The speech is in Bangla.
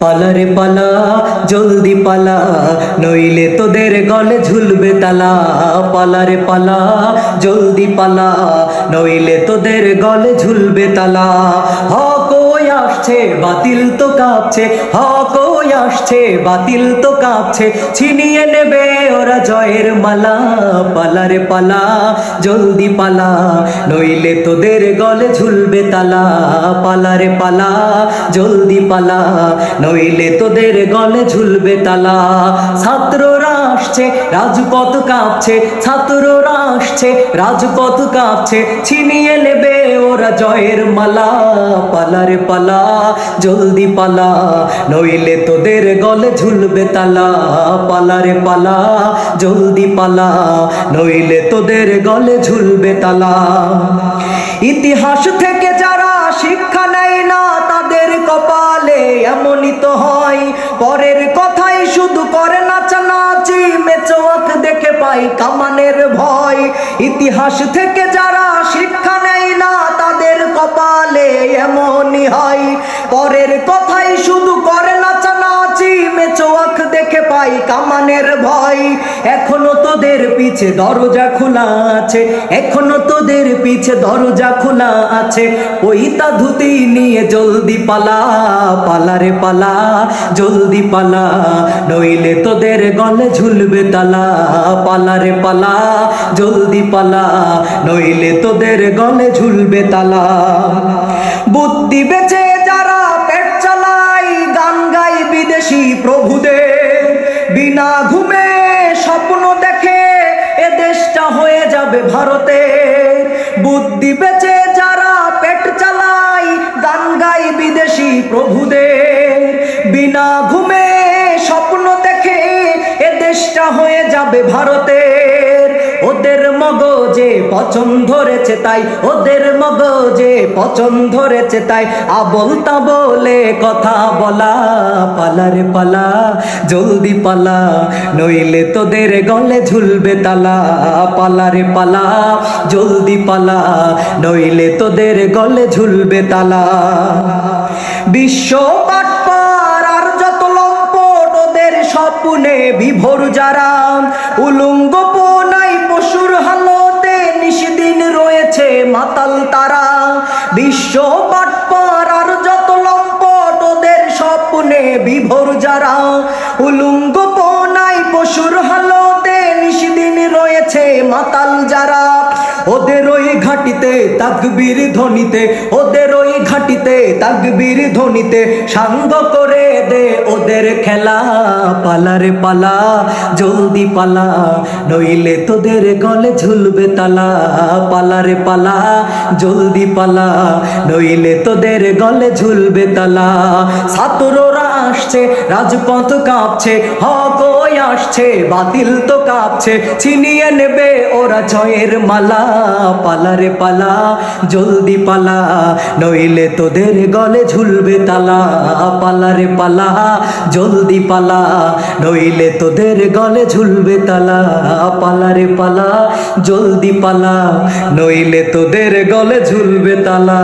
পালারে পালা, জলদি পালা, নইলে তোদের গলে ঝুলবে তালা। পালারে পালা, জলদি পালা, নইলে তোদের গলে ঝুলবে তালা। ওই আসছে, বাতিল তো কাঁপছে। হক আসছে, বাতিল তো কাঁপছে। ছিনিয়ে নেবে ওরা জয়ের মালা, পালারে পালা, জলদি পালা। নইলে তোদের গলে ঝুলবে তালা, পালারে পালা, জলদি পালা। নইলে তোদের গলে ঝুলবে তালা। ছাত্ররা আসছে, রাজপথ কাঁপছে, ছাত্ররা আসছে, রাজপথ কাঁপছে, ছিনিয়ে নেবে ওরা জয়ের মালা পালারে পালা, জলদি পালা, নইলে তোদের গলে ঝুলবে তালা পালারে পালা, জলদি পালা, নইলে তোদের গলে ঝুলবে তালা। ইতিহাস থেকে যারা শিক্ষা নেয় না, তাদের কপালে এমনই তো হয়। কামানের ভয়। ইতিহাস থেকে যারা শিক্ষা নেই না, তাদের কপালে এমনই হয়। পরের কথাই শুধু করে নাচানাচি, মেচোয়া পাই কামানের ভয়। এখনও তোদের পিছে দরজা খোলা আছে। এখনও তোদের পিছে দরজা খোলা আছে। ওই তা ধুতি নিয়ে জলদি পালা পালারে পালা, জলদি পালা। নইলে তোদের গলে ঝুলবে তালা পালারে পালা, জলদি পালা। নইলে তোদের গলে ঝুলবে তালা। বুদ্ধি বেচে বিনা ঘুমে স্বপ্ন দেখে এ দেশটা হয়ে যাবে ভারতে। বুদ্ধি বেচে যারা পেট চালাই গান গাই বিদেশি প্রভুদের। বিনা ঘুমে স্বপ্ন দেখে এ দেশটা হয়ে যাবে ভারতের। ওদের মগজে পচন ধরেছে তাই, ওদের মগজে পচন ধরেছে তাই। আবল তা বলে কথা বলা পালারে পালা, জলদি পালা, নইলে তোদের গলে ঝুলবে তালা। পালারে পালা, জলদি পালা, নইলে তোদের গলে ঝুলবে তালা। বিশ্ব স্বপ্নে বিভোর যারা। উলঙ্গ নিষদিন মাতাল তারা। বিশ্ব পাটপাড়ার যত লম্পট, ওদের স্বপ্নে বিভোর যারা। উলুঙ্গ পোনাই পশুর হালতে নিশিদিন রয়েছে মাতাল যারা। ওদের ওই ঘাটিতে তাকবির ধ্বনিতে, ওদের ওই ঘাটিতে তাকবীর ধ্বনিতে সাঙ্গ করে দে ওদের খেলা। পালারে পালা, জলদি পালা, নইলে তোদের গলে ঝুলবে তালা। পালারে পালা, জলদি পালা, নইলে তোদের গলে ঝুলবে তালা। ছাত্ররা আসছে, রাজপথ কাঁপছে, হক আসছে, বাতিল তো কাঁপছে, ছিনিয়ে নেবে ওরা জয়ের মালা। পালারে পালা, জলদি পালা, নইলে তোদের গলে ঝুলবে তালা। পালারে পালা, জলদি পালা, নইলে তোদের গলে ঝুলবে তালা। পালারে পালা, জলদি পালা, নইলে তোদের গলে ঝুলবে তালা।